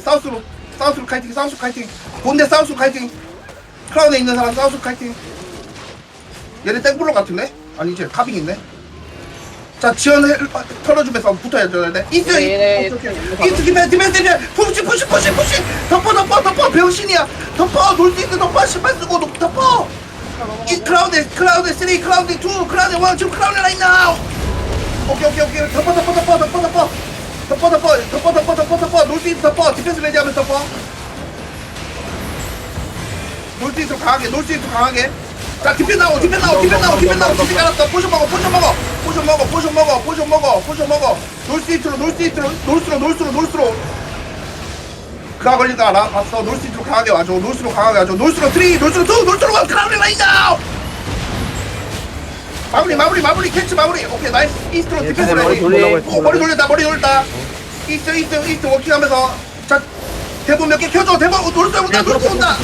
사우스로 사우스로 카이팅 사우스 카이팅. 본대 사우스 카이팅. 크라운에 있는 사람 사우스 카이팅. 얘네 땡블러 같은데? 아니지 카빙 있네. 자 지원 해- 털어주면서 붙어야 되는데 이트 네, 네, 오케이, 오케이. 네. 이트 디펜 디펜 디펜 푸시 푸시 푸시 푸시. 덮어 덮어 덮어. 병신이야. 덮어 놀수 있는 덮어. 신발 쓰고 덮- 덮어. 이 크라운드 크라운드 3 크라운드 2 크라운드 1 지금 크라운드 라인 나우 오케이 오케이 오케이. 덮어 덮어 덮어 덮어 덮어 덮어 덮어 덮어 덮어 덮어 덮어. 놀수 덮어. 디펜스 레디 하면 덮어. 있어 강하게 있어 강하게. 자 디펜 나오 디펜 나오 디펜 나오 디펜 나오 디펜 깔았어 포션 먹어 포션 먹어. 포션 먹어 포션 먹어 포션 먹어 포션 먹어. 놀수 있도록 놀수록 놀수록 놀수록 그가 걸린 거 알아? 봤어. 있도록 강하게 와줘. 놀수록 강하게 와줘. 놀수록 3 놀수록 2 놀수록 1 크라운드 라인 나오 마무리 마무리 마무리. 캐치 마무리. 오케이 나이스. 이스트로 디펜스 머리 레디 돌려. 오, 머리 돌렸다 머리 돌렸다 이스트 이스트 이스트 워킹하면서. 자 대본 몇 개 켜줘. 대본 어, 놀수 온다. 놀수 온다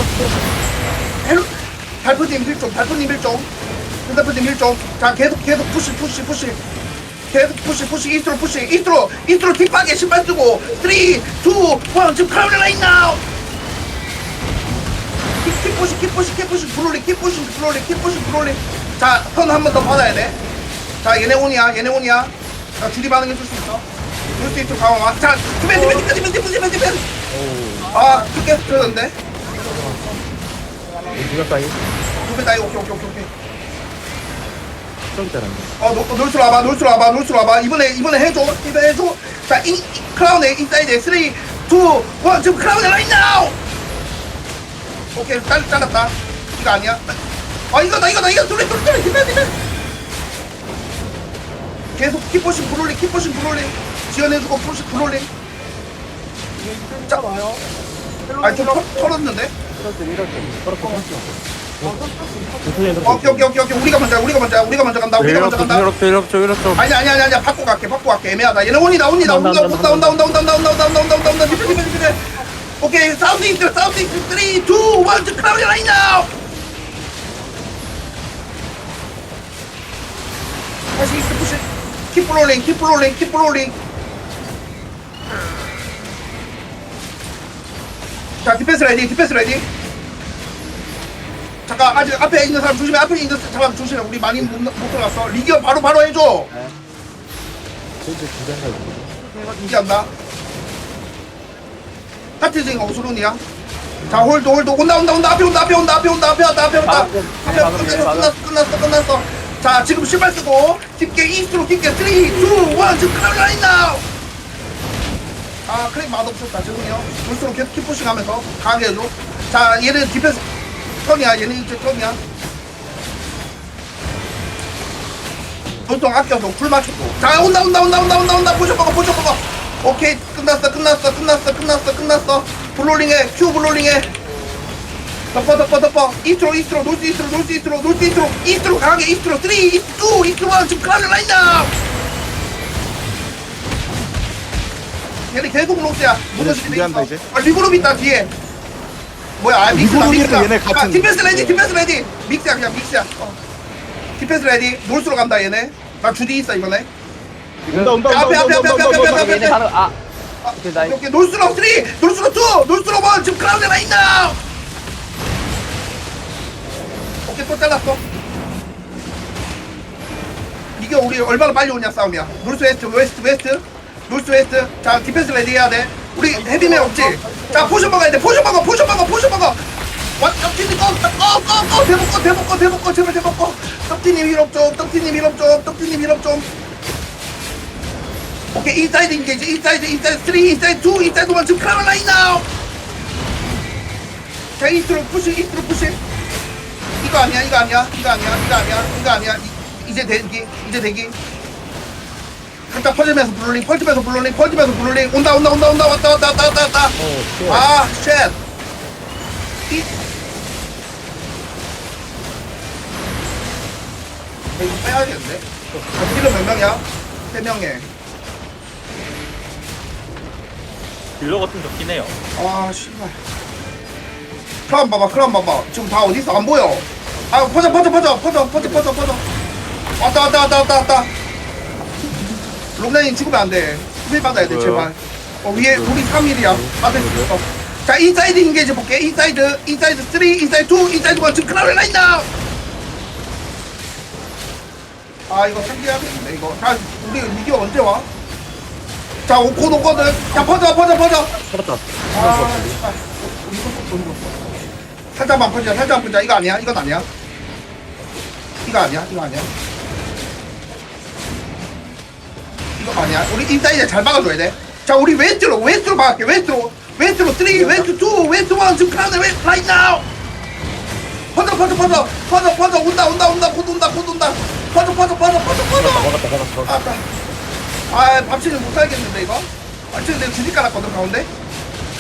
헬로 달프님 일종 달프님 일종 달프님 일종 자 계속 계속 푸시 푸시 푸시. 계속 푸시 푸시. 이스트로 푸시. 이스트로 이스트로 뒷방에 신발 쓰고. 3 2 1 지금 크라운 라인 나우 킵 푸시 킵 푸시 킵 푸시. 브롤리 킵 푸시 브롤리 킵 푸시 브롤리. 자턴 한 번 더 받아야 돼자 얘네 온이야 얘네 온이야. 자 줄이 반응해 줄 수 있어 줄수 있도록 강화 자 디펜 디펜 디펜 디펜 디펜 디펜 디펜 아 크게 스트였는데? 누가 이 두배 따이 오케이 오케이 오케이 오케이. 저기 잘한다. 어 놀- 놀수로 와봐 놀수로 와봐 놀수로 와봐. 이번에 이번에 해줘 이번에 해줘. 자 인, 인- 크라운에 인사이드 3 2 1 지금 크라운에 라인 나우 오케이 잘 잘랐다. 이거 아니야? 아 이거다 이거다 이거 둘이 둘이 둘이 디펜 디펜 계속 킥포싱 브롤링 킥포싱 브롤링 지원해주고 푸시 브롤링 자 아니 좀 털- 털었는데? 오케이 오케이 오케이 오케이 우리가 먼저 우리가 먼저 우리가 먼저 간다 우리가 먼저 간다. 이렇게 이렇게 이렇게 아니 아니 아니 아니 바꿔 갈게 바꿔 갈게. 애매하다. 얘네 온이다 온이다. 온다 온다 온다 온다 온다 온다. 온다 온다 온다 온다 온다 온다. 디펜 디펜 디펜. 오케이 사우스 이스트 사우스 이스트. 3 2 1 크라우드 라인 나 킵 블롤링 킵 블롤링 킵 블롤링 자 디펜스 레디 디펜스 레디 잠깐 아직 앞에 있는 사람 조심해 앞에 있는 사람 조심해. 우리 많이 못, 못 들어갔어. 리기어 바로 바로 해줘. 진짜 긴장하고. 인지 안나 하트징 어수룬이야? 자 홀드 홀드. 온다 온다 온다. 앞에 온다 앞에 온다 앞에 온다 앞에 온다 앞에 온다. 앞에. 끝났어 끝났어 끝났어 자 지금 신발 쓰고 깊게 이스트로 깊게 3 2 1 지금 크라운 라인 나우! 아 크랙 맛없었다. 죄송해요. 볼수록 계속 킵푸싱 하면서 강하게 해줘 자 얘는 디펜스 턴이야. 얘는 이제 턴이야. 보통 아껴서 풀 맞추고. 자 온다 온다 온다 온다 온다 온다. 포션 먹어 포션 먹어. 오케이. 끝났어 끝났어 끝났어 끝났어 끝났어. 블롤링해. 큐 블롤링해 덮어 덮어 덮어. 이스트로 이스트로 놀스 이스트로 놀스 이스트로 놀스 이스트로. 이스트로 강하게 이스트로. 3 2 2 이스트로 1 지금 크라운 라인다. 얘네 계속 준비한다, 있어 이제. 아 리그룹 있다 뒤에. 뭐야 아 믹스다 리그룹이랑 믹스다. 얘네 아, 같은 디펜스 레디 디펜스 레디. 믹스야 그냥 믹스야. 어. 디펜스 레디. 놀수로 간다 얘네. 나 주디 있어 이번에. 온다 온다 앞에, 앞에, 앞에, 앞에, 앞에, 앞에, 앞에. 얘네 바로 아 아, 오케이, 나이스. 오케이 놀수로 3 놀수로 2 놀수로 1 지금 나 있나? 오 케이 또 잘랐어. 이게 우리 얼마나 빨리 오냐 싸움이야. 놀수 웨스트 웨스트 웨스트. 놀수 웨스트. 자 디펜스 레디 해야 돼. 우리 헤비맨 없지? 자 포션 먹어야 돼. 포션 먹어 포션 먹어 포션 먹어. 와 떡티님 꺼꺼 꺼 꺼 대복 꺼 대복 꺼 대복 꺼 제발 대복 꺼 떡티님 힐업 좀 떡티님 힐업 좀 떡티님 힐업 좀. 오케이 인사이드 인게이지 인사이드 인사이드 3 인사이드 2 인사이드 1 지금 카메라 라인 나우 자 이스트로 푸시 이스트로 푸시 이거 아니야 이거 아니야 이거 아니야 이거 아니야 이거 아니야. 이, 이제 대기 이제 대기. 살짝 퍼지면서 블롤링 퍼지면서 블롤링 퍼지면서 블롤링. 온다 온다 온다 온다. 왔다 왔다 왔다 왔다 왔다. 아 쉣. 이. 아, 이거 빼야겠는데? 딜러 몇 명이야? 세 명에. 딜러 같은 좋긴 해요. 아 씨발. 크라운 봐봐 크라운 봐봐. 지금 다 어딨어? 안 보여 아 퍼져 퍼져 퍼져 퍼져 퍼져 퍼져 퍼져 왔다 왔다 왔다 왔다 왔다 롱라인 죽으면 안돼 수비 받아야 돼? 제발 어, 위에 우리 3일이야. 다들 어. 자, 인사이드 인게이지 볼게. 인사이드, 인사이드 3, 인사이드 2, 인사이드 1. 지금 크라운 라인 나우! 아, 이거 상기해야겠는데, 이거. 자, 우리 미디어 언제 와? 자, 오콘 오거든. 자, 퍼져, 퍼져, 퍼져. 살았다. 아, 씨발. 이거 또 이거. 살짝만 퍼져, 살짝만 퍼져. 이거 아니야? 이건 아니야? 이거 아니야? 이거 아니야? 이거 아니야? 우리 인사이드 잘 막아줘야 돼. 자, 우리 왼쪽으로, 왼쪽으로 막을게. 왼쪽으로, 왼쪽으로 3, 왼쪽 2, 왼쪽 1, 지금 크라운드 왼, 나우! 퍼져, 퍼져, 퍼져, 퍼져, 퍼져, 온다, 온다, 온다, 곧 온다, 곧 온다. 퍼져, 퍼져, 퍼져, 퍼져, 퍼져. 아까 아 밥치는 못 살겠는데 이거 밥치는 내가 주식 깔았거든 가운데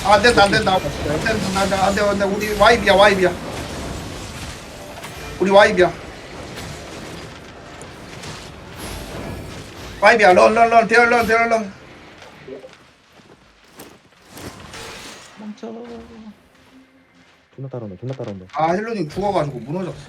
아, 안 된다 안 된다 안 된다 안 된다 안 된다 우리 와이비야 와이비야 우리 와이비야 와이비야 런런런 대얼런 대얼런 존나 따라온다, 존나 따라온다. 아 헬로님 죽어가지고 무너졌어